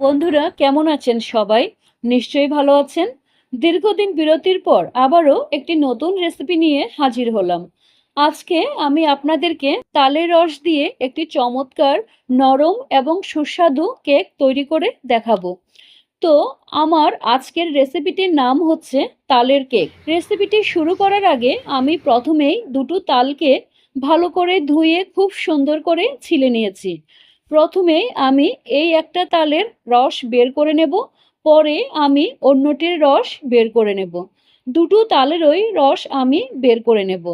বন্ধুরা, কেমন আছেন সবাই? নিশ্চয়ই ভালো আছেন? দীর্ঘদিন বিরতির পর আবারও একটি নতুন রেসিপি নিয়ে হাজির হলাম। আজকে আমি আপনাদেরকে তালের রস দিয়ে একটি চমৎকার নরম এবং সুস্বাদু কেক তৈরি করে দেখাবো। তো, আমার আজকের রেসিপিটির নাম হচ্ছে তালের কেক। রেসিপিটি শুরু করার আগে আমি প্রথমেই দুটো তালকে ভালো করে ধুয়ে খুব সুন্দর করে ছিলে নিয়েছি। প্রথমে আমি এই একটা তালের রস বের করে নেব, পরে আমি অন্যটির রস বের করে নেব। দুটো তালেরই রস আমি বের করে নেব।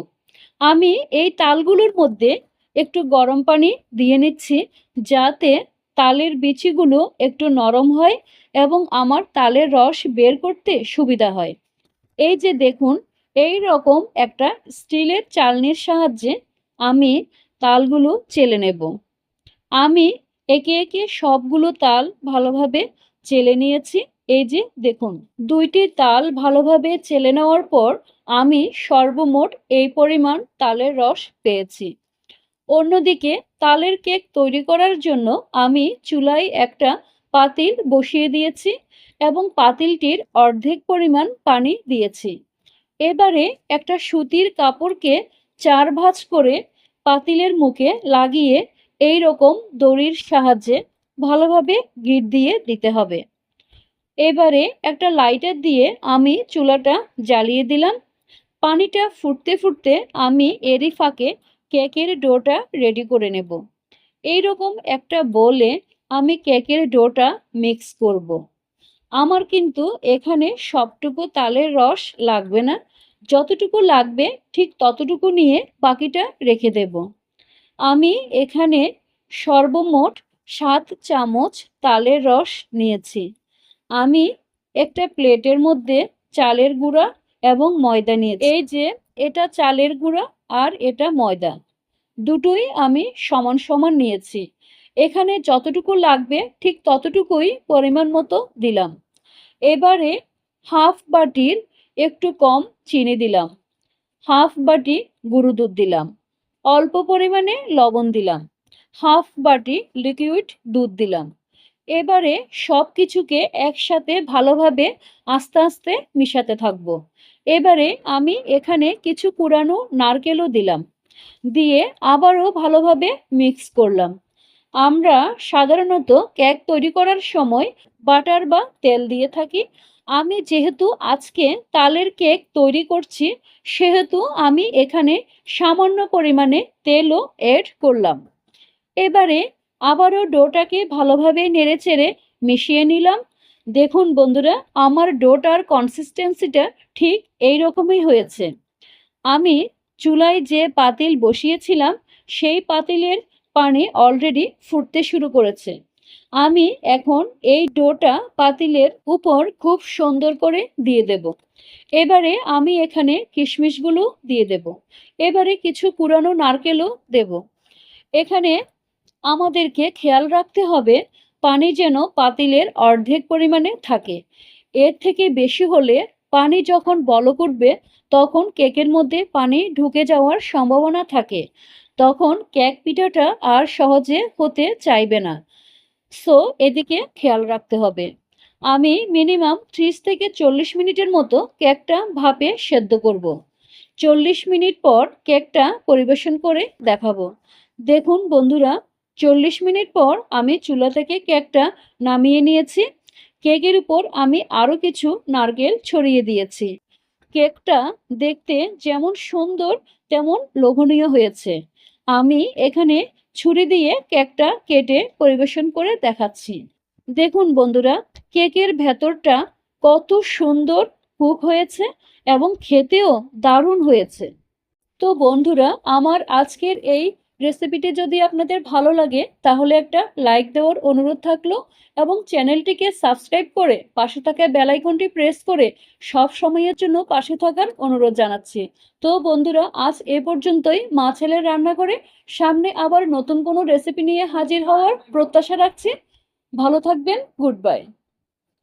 আমি এই তালগুলোর মধ্যে একটু গরম পানি দিয়ে নিচ্ছি, যাতে তালের বিচিগুলো একটু নরম হয় এবং আমার তালের রস বের করতে সুবিধা হয়। এই যে দেখুন, এই রকম একটা স্টিলের চালনির সাহায্যে আমি তালগুলো চেলে নেব। আমি একে একে সবগুলো তাল ভালোভাবে চেলে নিয়েছি। এই যে, দেখুন, দুইটি তাল ভালোভাবে চেলে নেওয়ার পর আমি সর্বমোট এই পরিমাণ তালের রস পেয়েছি। অন্যদিকে তালের কেক তৈরি করার জন্য আমি চুলায় একটা পাতিল বসিয়ে দিয়েছি এবং পাতিলটির অর্ধেক পরিমাণ পানি দিয়েছি। এবারে একটা সুতির কাপড়কে চার ভাঁজ করে পাতিলের মুখে লাগিয়ে এই রকম দড়ির সাহায্যে ভালোভাবে গিট দিয়ে দিতে হবে। এবারে একটা লাইটার দিয়ে আমি চুলাটা জ্বালিয়ে দিলাম। পানিটা ফুটতে ফুটতে আমি এরই ফাঁকে কেকের ডোটা রেডি করে নেব। এই রকম একটা বলে আমি কেকের ডোটা মিক্স করব। আমার কিন্তু এখানে সবটুকু তালের রস লাগবে না। যতটুকু লাগবে ঠিক ততটুকু নিয়ে বাকিটা রেখে দেব। আমি এখানে সর্বমোট সাত চামচ তালের রস নিয়েছি। আমি একটা প্লেটের মধ্যে চালের গুঁড়া এবং ময়দা নিয়েছি। এই যে, এটা চালের গুঁড়া আর এটা ময়দা, দুটোই আমি সমান সমান নিয়েছি। এখানে যতটুকু লাগবে ঠিক ততটুকুই পরিমাণ মতো দিলাম। এবারে হাফ বাটির একটু কম চিনি দিলাম। হাফ বাটি গুঁড়ো দুধ দিলাম। অল্প পরিমাণে লবণ দিলাম। হাফ বাটি লিকুইড দুধ দিলাম। এবারে সব কিছুকে একসাথে ভালোভাবে আস্তে আস্তে মিশাতে থাকব। এবারে আমি এখানে কিছু পুরানো নারকেলও দিলাম। দিয়ে আবারও ভালোভাবে মিক্স করলাম। আমরা সাধারণত কেক তৈরি করার সময় বাটার বা তেল দিয়ে থাকি। আমি যেহেতু আজকে তালের কেক তৈরি করছি, সেহেতু আমি এখানে সামান্য পরিমাণে তেলও অ্যাড করলাম। এবারে আবারও ডোটাকে ভালোভাবে নেড়েচেড়ে মিশিয়ে নিলাম। দেখুন বন্ধুরা, আমার ডোটার কনসিস্টেন্সিটা ঠিক এই রকমই হয়েছে। আমি চুলায় যে পাতিল বসিয়েছিলাম, সেই পাতিলের পানি অলরেডি ফুটতে শুরু করেছে। আমি এখন এই ডোটা পাতিলের উপর খুব সুন্দর করে দিয়ে দেব। এবারে আমি এখানে কিশমিশগুলো দিয়ে দেব। এবারে কিছু পুরানো নারকেলও দেব। এখানে আমাদেরকে খেয়াল রাখতে হবে, পানি যেন পাতিলের অর্ধেক পরিমাণে থাকে। এর থেকে বেশি হলে পানি যখন বলক উঠবে তখন কেকের মধ্যে পানি ঢুকে যাওয়ার সম্ভাবনা থাকে। তখন কেক পিঠাটা আর সহজে হতে চাইবে না। সো এদিকে খেয়াল রাখতে হবে। আমি মিনিমাম ত্রিশ থেকে চল্লিশ মিনিটের মতো কেকটা ভাপে সেদ্ধ করব। চল্লিশ মিনিট পর কেকটা পরিবেশন করে দেখাবো। দেখুন বন্ধুরা, চল্লিশ মিনিট পর আমি চুলা থেকে কেকটা নামিয়ে নিয়েছি। কেকের উপর আমি আরও কিছু নারকেল ছড়িয়ে দিয়েছি। কেকটা দেখতে যেমন সুন্দর, তেমন লোভনীয় হয়েছে। আমি এখানে ছুরি দিয়ে কেকটা কেটে পরিবেশন করে দেখাচ্ছি। দেখুন বন্ধুরা, কেকের ভেতরটা কত সুন্দর কুক হয়েছে এবং খেতেও দারুণ হয়েছে। তো বন্ধুরা, আমার আজকের এই রেসিপিটি যদি আপনাদের ভালো লাগে, তাহলে একটা লাইক দেওয়ার অনুরোধ থাকল এবং চ্যানেলটিকে সাবস্ক্রাইব করে পাশে থাকা বেলাইকনটি প্রেস করে সব সময়ের জন্য পাশে থাকার অনুরোধ জানাচ্ছি। তো বন্ধুরা, আজ এ পর্যন্তই। মা ছেলের রান্না করে সামনে আবার নতুন কোনো রেসিপি নিয়ে হাজির হওয়ার প্রত্যাশা রাখছি। ভালো থাকবেন গুড বাই